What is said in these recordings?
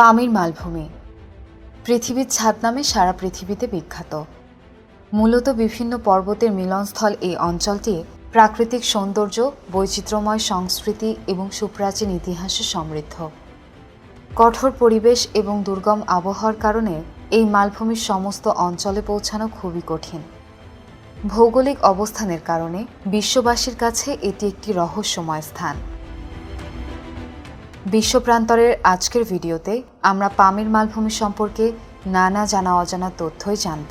পামির মালভূমি। পৃথিবীর ছাদ নামে সারা পৃথিবীতে বিখ্যাত। মূলত বিভিন্ন পর্বতের মিলনস্থল এই অঞ্চলটি প্রাকৃতিক সৌন্দর্য, বৈচিত্র্যময় সংস্কৃতি এবং সুপ্রাচীন ইতিহাসে সমৃদ্ধ। কঠোর পরিবেশ এবং দুর্গম আবহাওয়ার কারণে এই মালভূমির সমস্ত অঞ্চলে পৌঁছানো খুবই কঠিন। ভৌগোলিক অবস্থানের কারণে বিশ্ববাসীর কাছে এটি একটি রহস্যময় স্থান। বিশ্বপ্রান্তরের আজকের ভিডিওতে আমরা পামির মালভূমি সম্পর্কে নানা জানা অজানা তথ্যই জানব।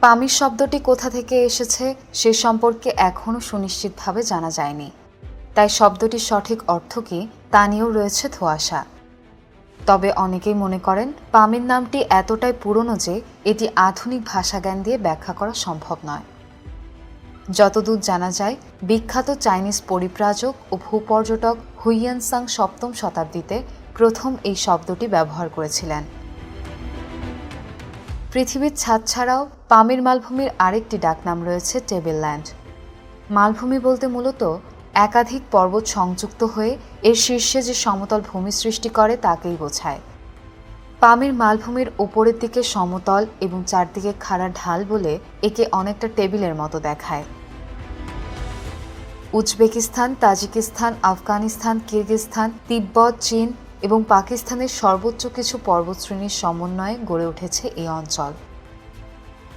পামির শব্দটি কোথা থেকে এসেছে সে সম্পর্কে এখনও সুনিশ্চিতভাবে জানা যায়নি। তাই শব্দটির সঠিক অর্থ কী তা নিয়েও রয়েছে ধোঁয়াশা। তবে অনেকেই মনে করেন পামের নামটি এতটাই পুরনো যে এটি আধুনিক ভাষাজ্ঞান দিয়ে ব্যাখ্যা করা সম্ভব নয়। যতদূর জানা যায়, বিখ্যাত চাইনিজ পরিব্রাজক ও ভূপর্যটক হুইয়ানসাং সপ্তম শতাব্দীতে প্রথম এই শব্দটি ব্যবহার করেছিলেন। পৃথিবীর ছাদ ছাড়াও পামির মালভূমির আরেকটি ডাকনাম রয়েছে টেবিল ল্যান্ড মালভূমি বলতে মূলত একাধিক পর্বত সংযুক্ত হয়ে এর শীর্ষে যে সমতল ভূমি সৃষ্টি করে তাকেই বোঝায়। পামির মালভূমির ওপরের দিকে সমতল এবং চারদিকে খাড়া ঢাল বলে একে অনেকটা টেবিলের মতো দেখায়। উজবেকিস্তান, তাজিকিস্তান, আফগানিস্তান, কিরগিজস্তান, তিব্বত, চীন এবং পাকিস্তানের সর্বোচ্চ কিছু পর্বতশ্রেণীর সমন্বয়ে গড়ে উঠেছে এই অঞ্চল।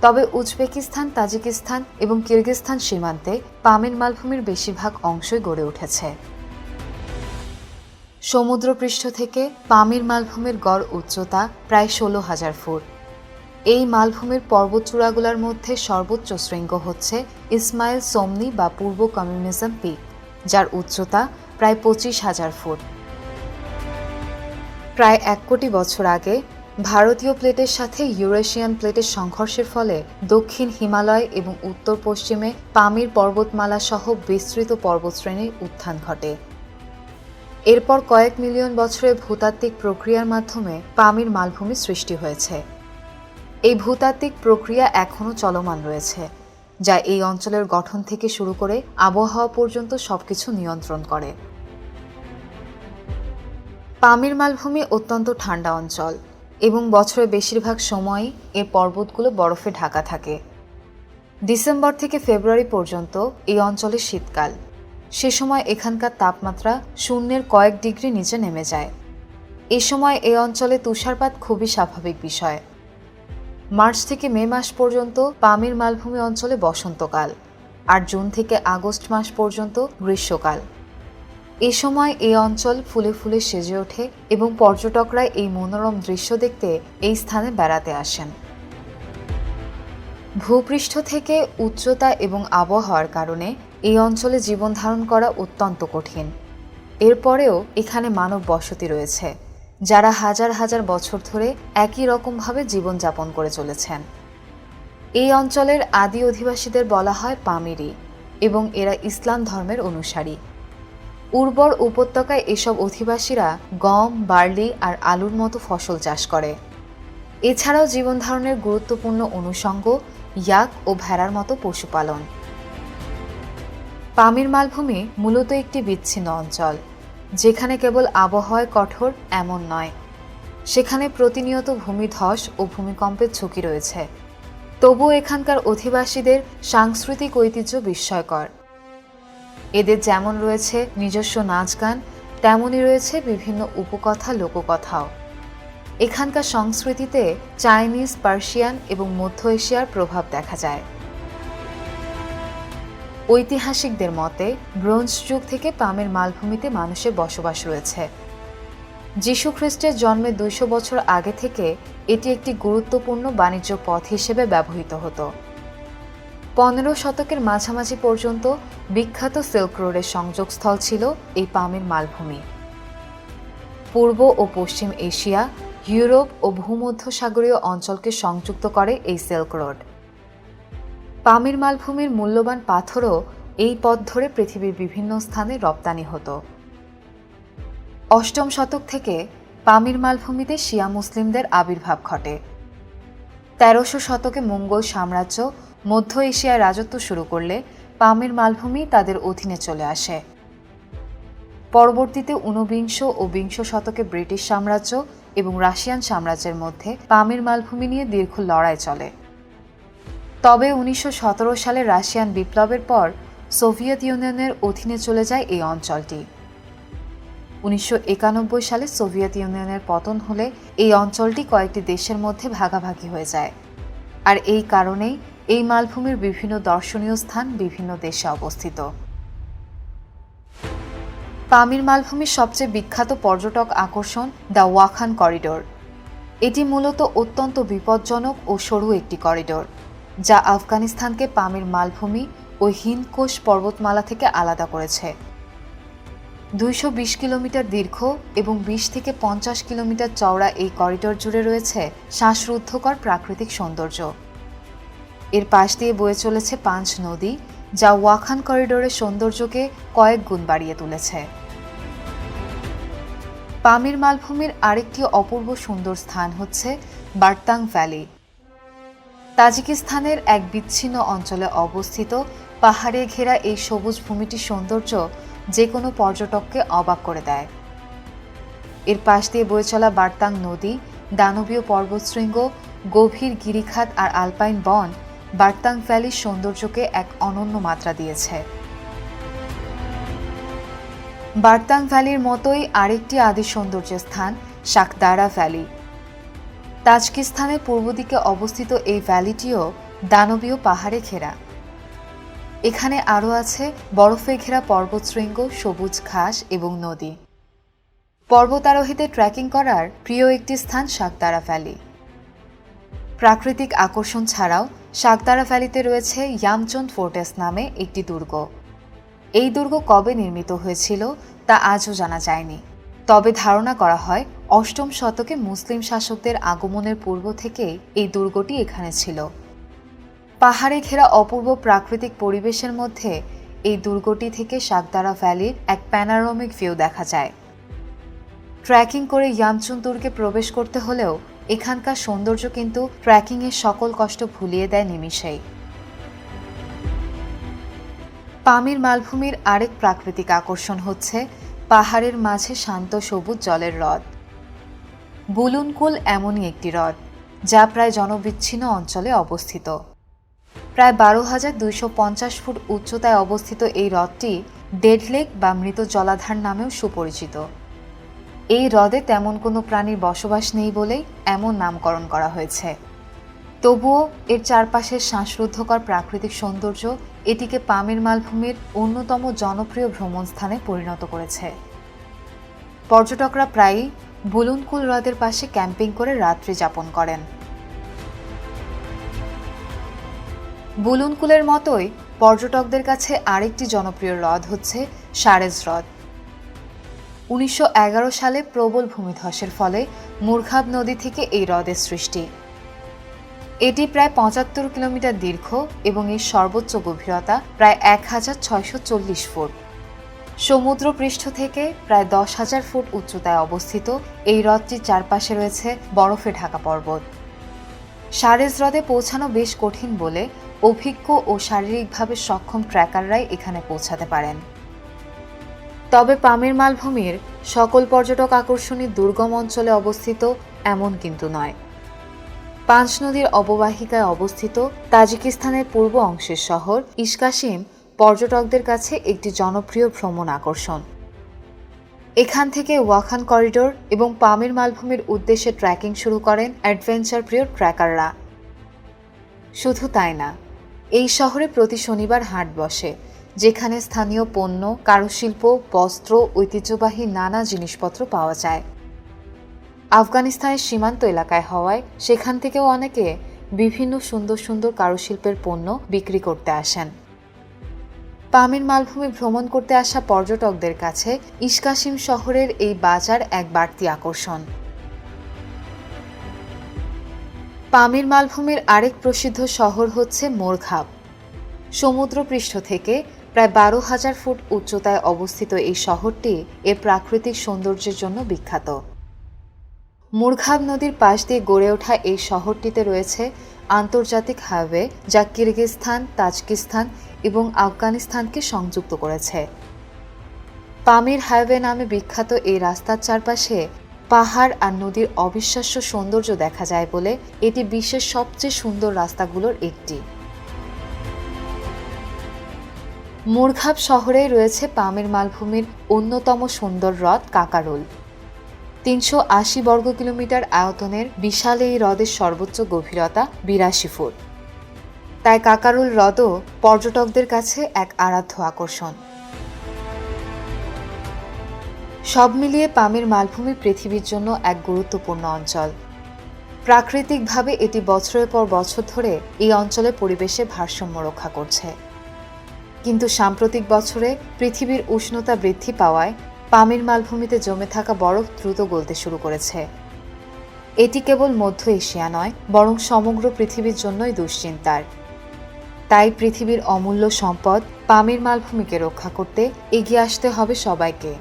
তবে উজবেকিস্তান, তাজিকিস্তান এবং কিরগিজস্তান সীমান্তে পামির মালভূমির বেশিরভাগ অংশই গড়ে উঠেছে। সমুদ্রপৃষ্ঠ থেকে পামির মালভূমির গড় উচ্চতা প্রায় ষোলো হাজার ফুট। এই মালভূমির পর্বতচূড়াগুলোর মধ্যে সর্বোচ্চ শৃঙ্গ হচ্ছে ইসমাইল সোমনি বা পূর্ব কমিউনিজম পিক, যার উচ্চতা প্রায় পঁচিশ হাজার ফুট। প্রায় এক কোটি বছর আগে ভারতীয় প্লেটের সাথে ইউরেশিয়ান প্লেটের সংঘর্ষের ফলে দক্ষিণ হিমালয় এবং উত্তর পশ্চিমে পামির পর্বতমালা সহ বিস্তৃত পর্বতশ্রেণীর উত্থান ঘটে। এরপর কয়েক মিলিয়ন বছরের ভূতাত্ত্বিক প্রক্রিয়ার মাধ্যমে পামির মালভূমি সৃষ্টি হয়েছে। এই ভূতাত্ত্বিক প্রক্রিয়া এখনও চলমান রয়েছে, যা এই অঞ্চলের গঠন থেকে শুরু করে আবহাওয়া পর্যন্ত সবকিছু নিয়ন্ত্রণ করে। পামির মালভূমি অত্যন্ত ঠান্ডা অঞ্চল। এবং বছরের বেশিরভাগ সময়ই এর পর্বতগুলো বরফে ঢাকা থাকে। ডিসেম্বর থেকে ফেব্রুয়ারি পর্যন্ত এই অঞ্চলে শীতকাল। সে সময় এখানকার তাপমাত্রা শূন্যের কয়েক ডিগ্রি নিচে নেমে যায়। এ সময় এই অঞ্চলে তুষারপাত খুবই স্বাভাবিক বিষয়। মার্চ থেকে মে মাস পর্যন্ত পামির মালভূমি অঞ্চলে বসন্তকাল। আর জুন থেকে আগস্ট মাস পর্যন্ত গ্রীষ্মকাল। এ সময় এই অঞ্চল ফুলে ফুলে সেজে ওঠে এবং পর্যটকরা এই মনোরম দৃশ্য দেখতে এই স্থানে বেড়াতে আসেন। ভূপৃষ্ঠ থেকে উচ্চতা এবং আবহাওয়ার কারণে এই অঞ্চলে জীবন ধারণ করা অত্যন্ত কঠিন। এরপরেও এখানে মানব বসতি রয়েছে, যারা হাজার হাজার বছর ধরে একই রকমভাবে জীবনযাপন করে চলেছেন। এই অঞ্চলের আদি অধিবাসীদের বলা হয় পামিরি এবং এরা ইসলাম ধর্মের অনুসারী। উর্বর উপত্যকায় এসব অধিবাসীরা গম, বার্লি আর আলুর মতো ফসল চাষ করে। এছাড়াও জীবন ধারণের গুরুত্বপূর্ণ অনুষঙ্গ ইয়াক ও ভেড়ার মতো পশুপালন। পামির মালভূমি মূলত একটি বিচ্ছিন্ন অঞ্চল। যেখানে কেবল আবহাওয়ায় কঠোর এমন নয়। সেখানে প্রতিনিয়ত ভূমিধস ও ভূমিকম্পের ঝুঁকি রয়েছে। তবু এখানকার অধিবাসীদের সাংস্কৃতিক ঐতিহ্য বিস্ময়কর। এদের যেমন রয়েছে নিজস্ব নাচ গান, তেমনই রয়েছে বিভিন্ন উপকথা, লোককথাও। এখানকার সংস্কৃতিতে চাইনিজ, পার্সিয়ান এবং মধ্য এশিয়ার প্রভাব দেখা যায়। ঐতিহাসিকদের মতে, ব্রোঞ্জ যুগ থেকে পামের মালভূমিতে মানুষের বসবাস রয়েছে। যীশু খ্রিস্টের জন্মের দুইশো বছর আগে থেকে এটি একটি গুরুত্বপূর্ণ বাণিজ্য পথ হিসেবে ব্যবহৃত হতো। পনেরো শতকের মাঝামাঝি পর্যন্ত বিখ্যাত সিল্ক রোডের সংযোগস্থল ছিল এই পামির মালভূমি। পূর্ব ও পশ্চিম এশিয়া, ইউরোপ ও ভূমধ্যসাগরীয় অঞ্চলকে সংযুক্ত করে এই সিল্ক রোড। পামির মালভূমির মূল্যবান পাথরও এই পথ ধরে পৃথিবীর বিভিন্ন স্থানে রপ্তানি হতো। অষ্টম শতক থেকে পামির মালভূমিতে শিয়া মুসলিমদের আবির্ভাব ঘটে। তেরোশো শতকে মঙ্গল সাম্রাজ্য মধ্য এশিয়ায় রাজত্ব শুরু করলে পামের মালভূমি তাদের অধীনে চলে আসে। পরবর্তীতে ঊনবিংশ ও বিংশ শতকে ব্রিটিশ সাম্রাজ্য এবং রাশিয়ান সাম্রাজ্যের মধ্যে পামের মালভূমি নিয়ে দীর্ঘ লড়াই চলে। তবে উনিশশো সতেরো সালে রাশিয়ান বিপ্লবের পর সোভিয়েত ইউনিয়নের অধীনে চলে যায় এই অঞ্চলটি। উনিশশো একানব্বই সালে সোভিয়েত ইউনিয়নের পতন হলে এই অঞ্চলটি কয়েকটি দেশের মধ্যে ভাগাভাগি হয়ে যায়। আর এই কারণেই এই মালভূমির বিভিন্ন দর্শনীয় স্থান বিভিন্ন দেশে অবস্থিত। পামির মালভূমির সবচেয়ে বিখ্যাত পর্যটক আকর্ষণ দ্য ওয়াখান করিডোর। এটি মূলত অত্যন্ত বিপজ্জনক ও সরু একটি করিডোর, যা আফগানিস্তানকে পামির মালভূমি ও হিন্দকোষ পর্বতমালা থেকে আলাদা করেছে। দুইশো বিশ কিলোমিটার দীর্ঘ এবং বিশ থেকে পঞ্চাশ কিলোমিটার চওড়া এই করিডোর জুড়ে রয়েছে শ্বাসরুদ্ধকর প্রাকৃতিক সৌন্দর্য। এর পাশ দিয়ে বয়ে চলেছে পাঁচ নদী, যা ওয়াখান করিডোরের সৌন্দর্যকে কয়েক গুণ বাড়িয়ে তুলেছে। পামির মালভূমির আরেকটি অপূর্ব সুন্দর স্থান হচ্ছে বার্তাং ভ্যালি। তাজিকিস্তানের এক বিচ্ছিন্ন অঞ্চলে অবস্থিত পাহাড়ে ঘেরা এই সবুজ ভূমিটির সৌন্দর্য যে কোনো পর্যটককে অবাক করে দেয়। এর পাশ দিয়ে বয়ে চলা বার্তাং নদী, দানবীয় পর্বতশৃঙ্গ, গভীর গিরিখাত আর আলপাইন বন বার্তাং ভ্যালির সৌন্দর্যকে এক অনন্য মাত্রা দিয়েছে। বার্তাং ভ্যালির মতোই আরেকটি আদি সৌন্দর্যের স্থান শাকদারা ভ্যালি। তাজকিস্তানের পূর্ব দিকে অবস্থিত এই ভ্যালিটিও দানবীয় পাহাড়ে ঘেরা। এখানে আরও আছে বরফে ঘেরা পর্বতশৃঙ্গ, সবুজ ঘাস এবং নদী। পর্বতারোহীদের ট্রেকিং করার প্রিয় একটি স্থান শাকদারা ভ্যালি। প্রাকৃতিক আকর্ষণ ছাড়াও শাকদারা ভ্যালিতে রয়েছে ইয়ামচন্দ ফোর্টেস নামে একটি দুর্গ। এই দুর্গ কবে নির্মিত হয়েছিল তা আজও জানা যায়নি। তবে ধারণা করা হয় অষ্টম শতকে মুসলিম শাসকদের আগমনের পূর্ব থেকেই এই দুর্গটি এখানে ছিল। পাহাড়ে ঘেরা অপূর্ব প্রাকৃতিক পরিবেশের মধ্যে এই দুর্গটি থেকে শাকদারা ভ্যালির এক প্যানারোমিক ভিউ দেখা যায়। ট্রেকিং করে ইয়ামচুন দুর্গে প্রবেশ করতে হলেও এখানকার সৌন্দর্য কিন্তু ট্রেকিংয়ের সকল কষ্ট ভুলিয়ে দেয় নিমিষেই। পামির মালভূমির আরেক প্রাকৃতিক আকর্ষণ হচ্ছে পাহাড়ের মাঝে শান্ত সবুজ জলের হ্রদ। বুলুনকুল এমনই একটি হ্রদ, যা প্রায় জনবিচ্ছিন্ন অঞ্চলে অবস্থিত। প্রায় বারো হাজার দুইশো পঞ্চাশ ফুট উচ্চতায় অবস্থিত এই হ্রদটি ডেড লেক বা মৃত জলাধার নামেও সুপরিচিত। এই হ্রদে তেমন কোনো প্রাণীর বসবাস নেই বলেই এমন নামকরণ করা হয়েছে। তবুও এর চারপাশের শ্বাসরুদ্ধকর প্রাকৃতিক সৌন্দর্য এটিকে পামের মালভূমির অন্যতম জনপ্রিয় ভ্রমণ স্থানে পরিণত করেছে। পর্যটকরা প্রায়ই বুলুনকুল হ্রদের পাশে ক্যাম্পিং করে রাত্রি যাপন করেন। বুলুনকুলের মতোই পর্যটকদের কাছে আরেকটি জনপ্রিয় হ্রদ হচ্ছে সারেজ হ্রদ। উনিশশো এগারো সালে প্রবল ভূমিধসের ফলে মুরখাব নদী থেকে এই হ্রদের সৃষ্টি। এটি প্রায় পঁচাত্তর কিলোমিটার দীর্ঘ এবং এর সর্বোচ্চ গভীরতা প্রায় এক হাজার ছয়শো চল্লিশ ফুট। সমুদ্র পৃষ্ঠ থেকে প্রায় দশ হাজার ফুট উচ্চতায় অবস্থিত এই হ্রদটির চারপাশে রয়েছে বরফে ঢাকা পর্বত। সারেজ হ্রদে পৌঁছানো বেশ কঠিন বলে অভিজ্ঞ ও শারীরিকভাবে সক্ষম ট্র্যাকাররাই এখানে পৌঁছাতে পারেন। তবে পামের মালভূমির সকল পর্যটক আকর্ষণী দুর্গম অঞ্চলে অবস্থিত, এমন কিন্তু নয়। পাঁচ নদীর অববাহিকায় অবস্থিত তাজিকিস্তানের পূর্ব অংশের শহর ইস্কাসিম পর্যটকদের কাছে একটি জনপ্রিয় ভ্রমণ আকর্ষণ। এখান থেকে ওয়াখান করিডোর এবং পামের মালভূমির উদ্দেশ্যে ট্রেকিং শুরু করেন অ্যাডভেঞ্চার প্রিয় ট্র্যাকাররা। শুধু তাই না, এই শহরে প্রতি শনিবার হাট বসে। যেখানে স্থানীয় পণ্য, কারুশিল্প, বস্ত্র, ঐতিহ্যবাহী নানা জিনিসপত্র পাওয়া যায়। আফগানিস্তানের সীমান্ত এলাকায় হওয়ায় সেখান থেকেও অনেকে বিভিন্ন সুন্দর সুন্দর কারুশিল্পের পণ্য বিক্রি করতে আসেন। পামির মালভূমি ভ্রমণ করতে আসা পর্যটকদের কাছে ইস্কাসিম শহরের এই বাজার এক বাড়তি আকর্ষণ। পামির মালভূমির আরেক প্রসিদ্ধ শহর হচ্ছে মোরখাব সমুদ্রপৃষ্ঠ থেকে প্রায় বারো হাজার ফুট উচ্চতায় অবস্থিত এই শহরটি এর প্রাকৃতিক সৌন্দর্যের জন্য বিখ্যাত। মুরঘাব নদীর পাশ দিয়ে গড়ে ওঠা এই শহরটিতে রয়েছে আন্তর্জাতিক হাইওয়ে যা কিরগিজস্তান, তাজকিস্তান এবং আফগানিস্তানকে সংযুক্ত করেছে। পামির হাইওয়ে নামে বিখ্যাত এই রাস্তার চারপাশে পাহাড় আর নদীর অবিশ্বাস্য সৌন্দর্য দেখা যায় বলে এটি বিশ্বের সবচেয়ে সুন্দর রাস্তাগুলোর একটি। মুরঘাব শহরেই রয়েছে পামের মালভূমির অন্যতম সুন্দর হ্রদ কাকারোল। তিনশো আশি বর্গ কিলোমিটার আয়তনের বিশাল এই হ্রদের সর্বোচ্চ গভীরতা বিরাশি ফুট। তাই কাকারুল হ্রদও পর্যটকদের কাছে এক আরাধ্য আকর্ষণ। সব মিলিয়ে পামের মালভূমি পৃথিবীর জন্য এক গুরুত্বপূর্ণ অঞ্চল। প্রাকৃতিকভাবে এটি বছরের পর বছর ধরে এই অঞ্চলের পরিবেশে ভারসাম্য রক্ষা করছে। কিন্তু সাম্প্রতিক বছরে পৃথিবীর উষ্ণতা বৃদ্ধি পাওয়ায় পামির মালভূমিতে জমে থাকা বরফ দ্রুত গলতে শুরু করেছে। এটি কেবল মধ্য এশিয়া নয়, বরং সমগ্র পৃথিবীর জন্যই দুশ্চিন্তার। তাই পৃথিবীর অমূল্য সম্পদ পামির মালভূমিকে রক্ষা করতে এগিয়ে আসতে হবে সবাইকে।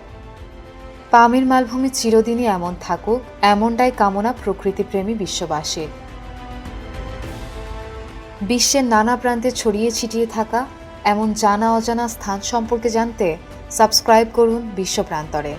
পামির মালভূমি চিরদিনই এমন থাকুক, এমনটাই কামনা প্রকৃতিপ্রেমী বিশ্ববাসীর। বিশ্বের নানা প্রান্তে ছড়িয়ে ছিটিয়ে থাকা এমন জানা অজানা স্থান সম্পর্কে জানতে সাবস্ক্রাইব করুন বিশ্বপ্রান্তরে